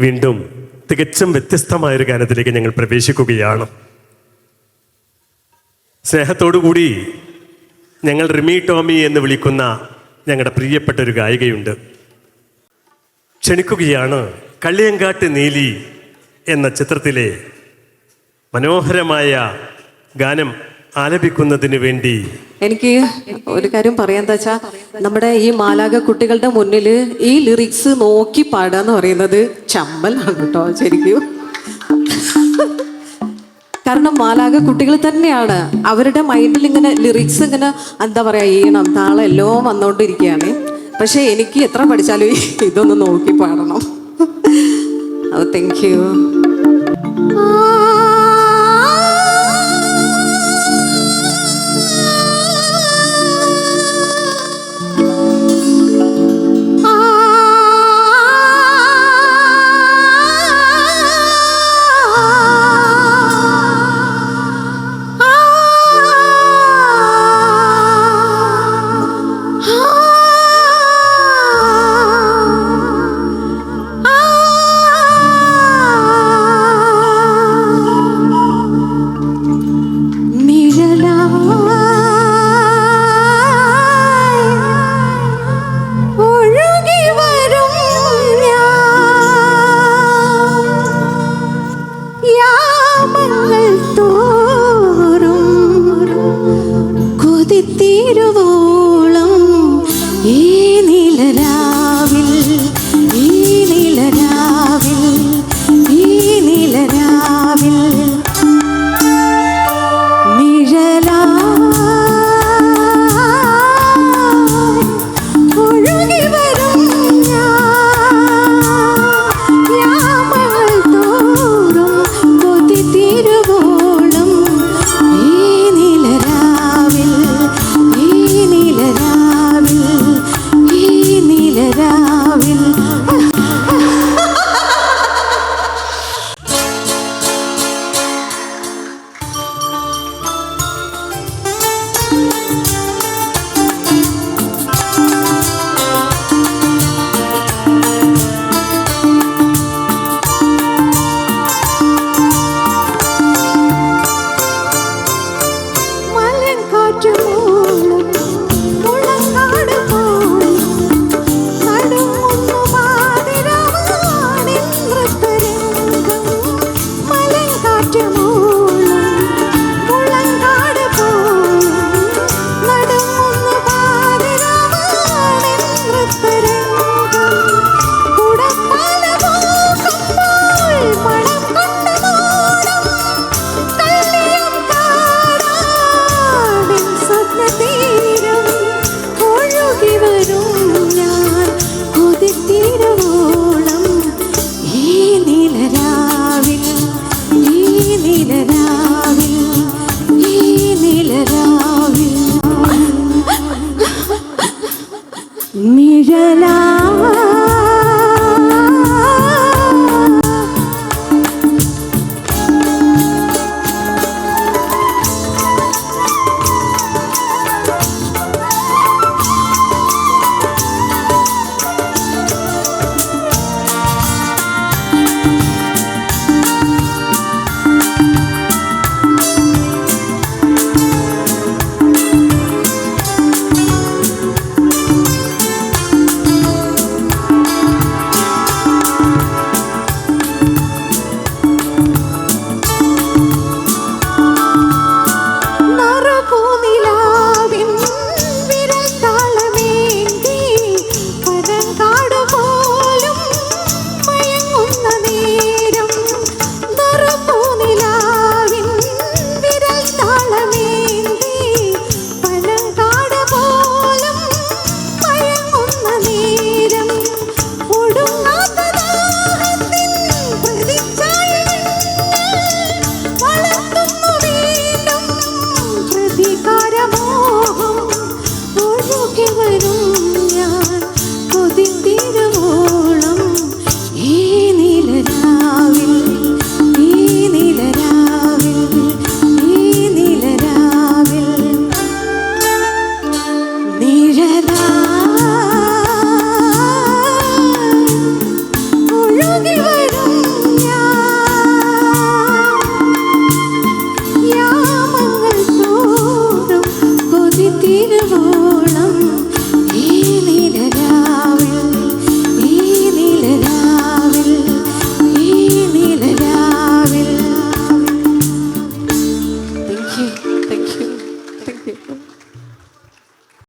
വീണ്ടും തികച്ചും വ്യത്യസ്തമായൊരു ഗാനത്തിലേക്ക് ഞങ്ങൾ പ്രവേശിക്കുകയാണ്. സ്നേഹത്തോടുകൂടി ഞങ്ങൾ റിമി ടോമി എന്ന് വിളിക്കുന്ന ഞങ്ങളുടെ പ്രിയപ്പെട്ട ഒരു ഗായികയുണ്ട്. ക്ഷണിക്കുകയാണ് കള്ളിയങ്കാട്ട് നീലി എന്ന ചിത്രത്തിലെ മനോഹരമായ ഗാനം ആലപിക്കുന്നതിന് വേണ്ടി എനിക്ക് ഒരു കാര്യം പറയാൻ വെച്ചാ നമ്മുടെ ഈ മാലാക കുട്ടികളുടെ മുന്നിൽ ഈ ലിറിക്സ് നോക്കി പാടുക എന്ന് പറയുന്നത് ചമ്മലാണ് കേട്ടോ ശരിക്കും. കാരണം മാലാക കുട്ടികൾ തന്നെയാണ്. അവരുടെ മൈൻഡിൽ ഇങ്ങനെ ലിറിക്സ് ഇങ്ങനെ എന്താ പറയാ ഈണം താളം എല്ലാം വന്നുകൊണ്ടിരിക്കുകയാണ് പക്ഷെ എനിക്ക് എത്ര പഠിച്ചാലും ഇതൊന്ന് നോക്കി പാടണം. താങ്ക് യു ആ നീലരാവിൽ ഈ നീലരാവിൽ ഈ നീലരാവിൽ. ജലാ